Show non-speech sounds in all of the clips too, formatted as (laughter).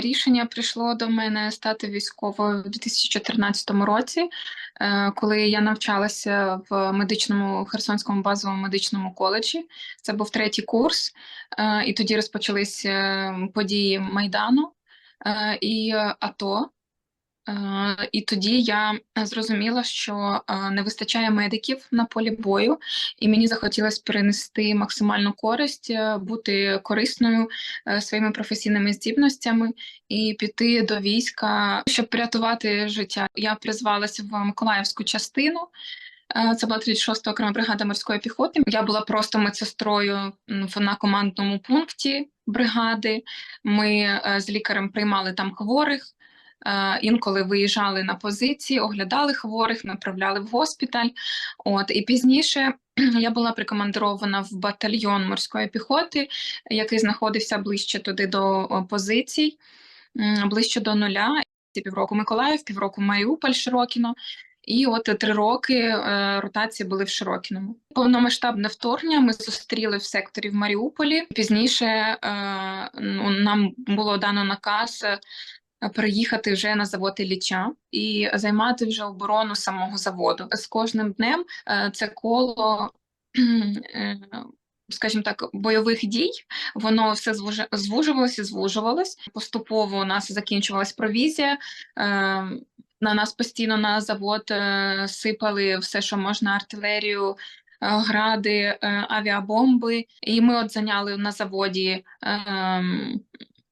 Рішення прийшло до мене стати військовою в 2014 році, е, коли я навчалася в медичному Херсонському базовому медичному коледжі. Це був третій курс, е, і тоді розпочалися події Майдану е, і АТО. Е, І тоді я зрозуміла, що е, не вистачає медиків на полі бою, і мені захотілося принести максимальну користь, е, бути корисною своїми професійними здібностями і піти до війська, щоб врятувати життя. Я призвалася в Миколаївську частину. Це була 36-та окрема бригада морської піхоти. Я була просто медсестрою на командному пункті бригади. Ми з лікарем приймали там хворих. Е, Інколи виїжджали на позиції, оглядали хворих, направляли в госпіталь. От і пізніше (clears throat) я була прикомандирована в батальйон морської піхоти, який знаходився ближче туди до позицій, ближче до нуля. Це Півроку Миколаїв, півроку Маріуполь, Широкіно. І от три роки е, ротації були в Широкіному. Повномасштабне вторгнення ми зустріли в секторі в Маріуполі. Пізніше е, ну, нам було дано наказ переїхати вже на завод Ілліча і займати вже оборону самого заводу. З кожним днем е, це коло. (clears throat) е, Скажімо так, бойових дій, воно все звужи- звужувалось. Поступово у нас закінчувалась провізія. Е, на нас постійно на завод е, сипали все, що можна, артилерію, е, гради, е, авіабомби. І ми от зайняли на заводі ем,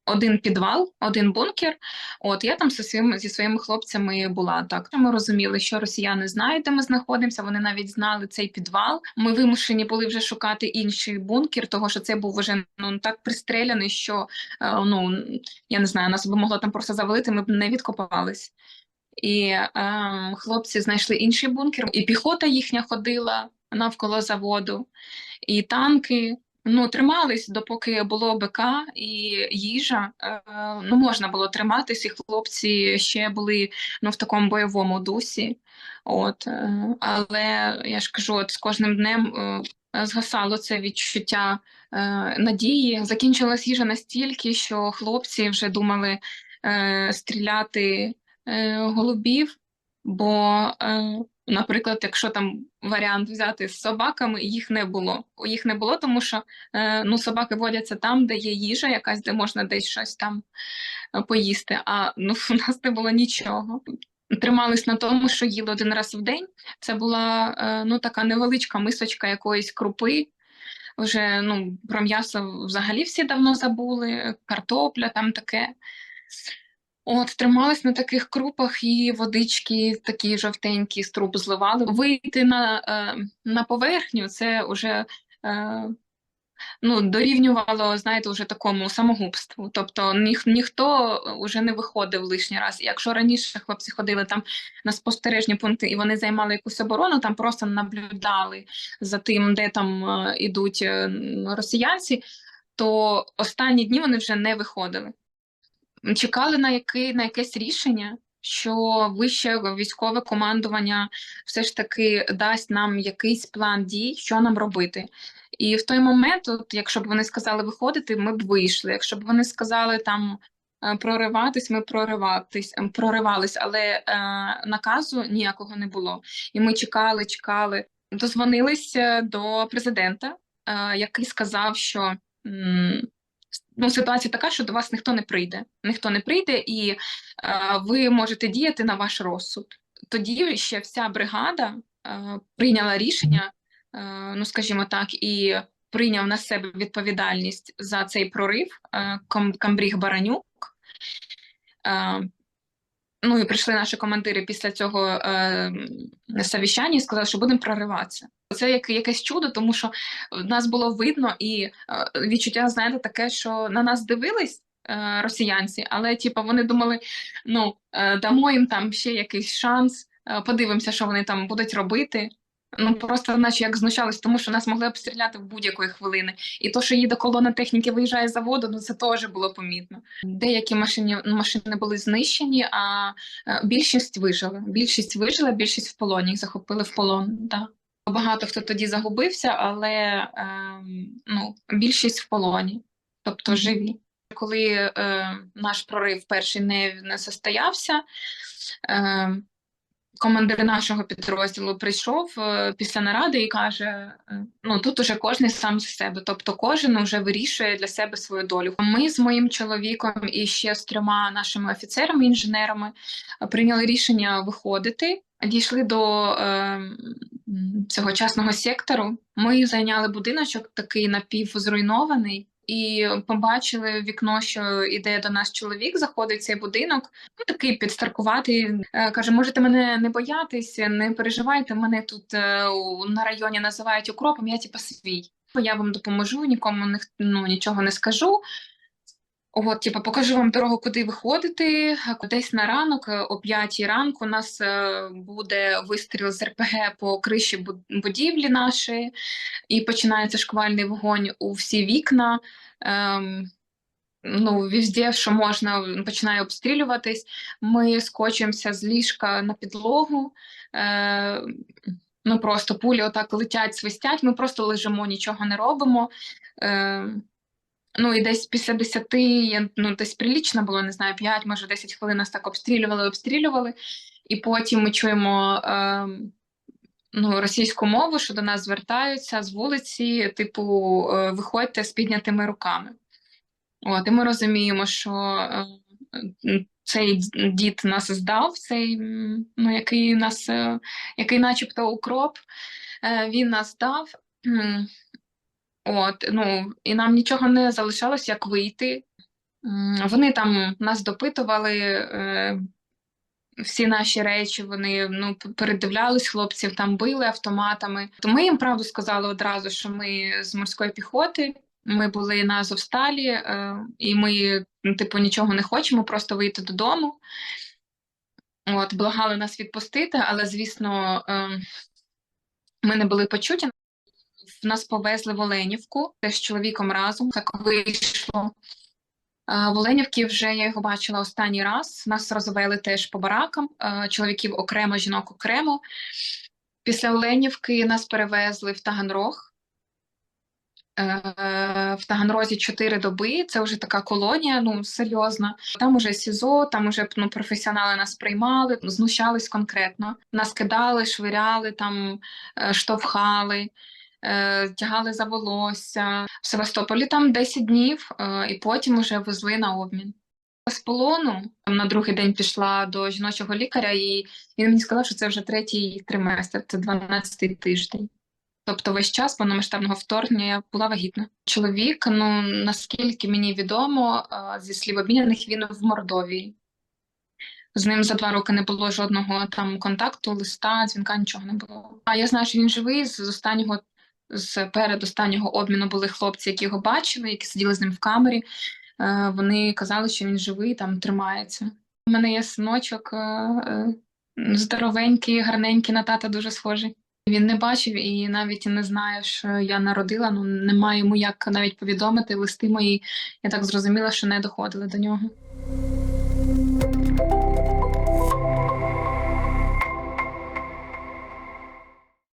один підвал, один бункер. От я там зі своїми, зі своїми хлопцями була так. Ми розуміли, що росіяни знають, де ми знаходимося. Вони навіть знали цей підвал. Ми вимушені були вже шукати інший бункер, того що це був вже ну так пристреляний, що е, ну я не знаю, нас би могло там просто завалити, ми б не відкопались. І е, хлопці знайшли інший бункер, і піхота їхня ходила навколо заводу, і танки. Ну, тримались, допоки було БК і їжа. Е, ну, можна було триматись, і хлопці ще були ну, в такому бойовому дусі. От, е, але я ж кажу, от з кожним днем е, згасало це відчуття надії. Закінчилась їжа настільки, що хлопці вже думали стріляти голубів, бо, наприклад, якщо там варіант взяти з собаками, їх не було. Їх не було, тому що е, ну, собаки водяться там, де є їжа, якась, де можна десь щось там е, поїсти. А ну, (laughs) у нас не було нічого. Тримались на тому, що їли один раз в день. Це була е, ну, така невеличка мисочка якоїсь крупи. Вже ну, про м'ясо взагалі всі давно забули, картопля там таке. От, тримались на таких крупах і водички такі жовтенькі з труб зливали. Вийти на, е, на поверхню це вже е, ну, дорівнювало, знаєте, вже такому самогубству. Тобто ніх, ніхто вже не виходив лишній раз. Якщо раніше хлопці ходили там на спостережні пункти і вони займали якусь оборону, там просто наблюдали за тим, де там е, ідуть е, росіянці, то останні дні вони вже не виходили чекали на яке, на якесь рішення, що вище військове командування все ж таки дасть нам якийсь план дій, що нам робити. І в той момент, от, якщо б вони сказали виходити, ми б вийшли. Якщо б вони сказали там е, прориватись, ми прориватись, ем, проривались, але е, наказу ніякого не було. І ми чекали, чекали. Дозвонилися до президента, е, який сказав, що. м, ну, ситуація така, що до вас ніхто не прийде. Ніхто не прийде, і е, ви можете діяти на ваш розсуд. Тоді ще вся бригада е, прийняла рішення, е, ну скажімо так, і прийняв на себе відповідальність за цей прорив е, Камбріг Баранюк. Е, ну і прийшли наші командири після цього е, совіщання і сказали, що будемо прориватися. Це як якесь чудо, тому що нас було видно і е, відчуття, знаєте, таке, що на нас дивились е, росіянці, але типу, вони думали, ну е, дамо їм там ще якийсь шанс, е, подивимося, що вони там будуть робити. Ну просто, наче як знущались, тому що нас могли обстріляти в будь-якої хвилини. І то, що їде колона техніки, виїжджає з заводу, ну це теж було помітно. Деякі машини, машини були знищені, а е, більшість вижила. Більшість вижила, більшість в полоні їх захопили в полон. Да. Багато хто тоді загубився, але ем, ну, більшість в полоні, тобто живі. Коли е, наш прорив перший не, не состоявся, е, командир нашого підрозділу прийшов е, після наради і каже: е, ну тут уже кожен сам за себе, тобто кожен вже вирішує для себе свою долю. Ми з моїм чоловіком і ще з трьома нашими офіцерами, інженерами е, прийняли рішення виходити. Дійшли до е, цього частного сектору. Ми зайняли будиночок, такий напівзруйнований, і побачили вікно, що іде до нас чоловік, заходить в цей будинок. Ну, такий підстаркуватий. Е, каже: можете мене не боятися, не переживайте. Мене тут е, на районі називають укропом. Я типа свій. Я вам допоможу, нікому ну, нічого не скажу. От, типу, покажу вам дорогу, куди виходити. Десь на ранок, е, о 5 ранку, у нас е, буде вистріл з РПГ по криші будівлі нашої, і починається шквальний вогонь у всі вікна. Ем, ну, везде, що можна, починає обстрілюватись. Ми скочуємося з ліжка на підлогу. Е, ну, просто пулі отак летять, свистять. Ми просто лежимо, нічого не робимо. Е, Ну і десь після 10, ну десь прилічно було, не знаю, 5, може 10 хвилин нас так обстрілювали, обстрілювали. І потім ми чуємо е, ну, російську мову, що до нас звертаються з вулиці, типу, е, виходьте з піднятими руками. От, і ми розуміємо, що е, цей дід нас здав, цей, ну, який нас, е, який начебто укроп, е, він нас здав. От, ну, і нам нічого не залишалось, як вийти. Вони там нас допитували, е, всі наші речі, вони ну, передивлялись хлопців, там били автоматами. То ми їм правду сказали одразу, що ми з морської піхоти, ми були на Азовсталі, е, і ми, типу, нічого не хочемо, просто вийти додому. От, благали нас відпустити, але, звісно, е, ми не були почуті. Нас повезли в Оленівку теж з чоловіком разом. Так вийшло. В Оленівці вже я його бачила останній раз. Нас розвели теж по баракам, чоловіків окремо, жінок окремо. Після Оленівки нас перевезли в Таганрог. Е, В Таганрозі чотири доби. Це вже така колонія, ну серйозна. Там уже СІЗО, там уже ну, професіонали нас приймали, знущались конкретно. Нас кидали, швиряли, там е, штовхали, тягали за волосся. В Севастополі там 10 днів, е, і потім вже везли на обмін. З полону на другий день пішла до жіночого лікаря, і він мені сказав, що це вже третій триместр, це 12-й тиждень. Тобто весь час повномасштабного вторгнення я була вагітна. Чоловік, ну наскільки мені відомо, е, зі слів обміняних, він в Мордовії. З ним за два роки не було жодного там контакту, листа, дзвінка, нічого не було. А я знаю, що він живий. З останнього, з передостаннього обміну були хлопці, які його бачили, які сиділи з ним в камері. Е, Вони казали, що він живий, там тримається. У мене є синочок е, е, здоровенький, гарненький, на тата дуже схожий. Він не бачив і навіть не знає, що я народила. Ну немає йому як навіть повідомити. Листи мої, я так зрозуміла, що не доходили до нього.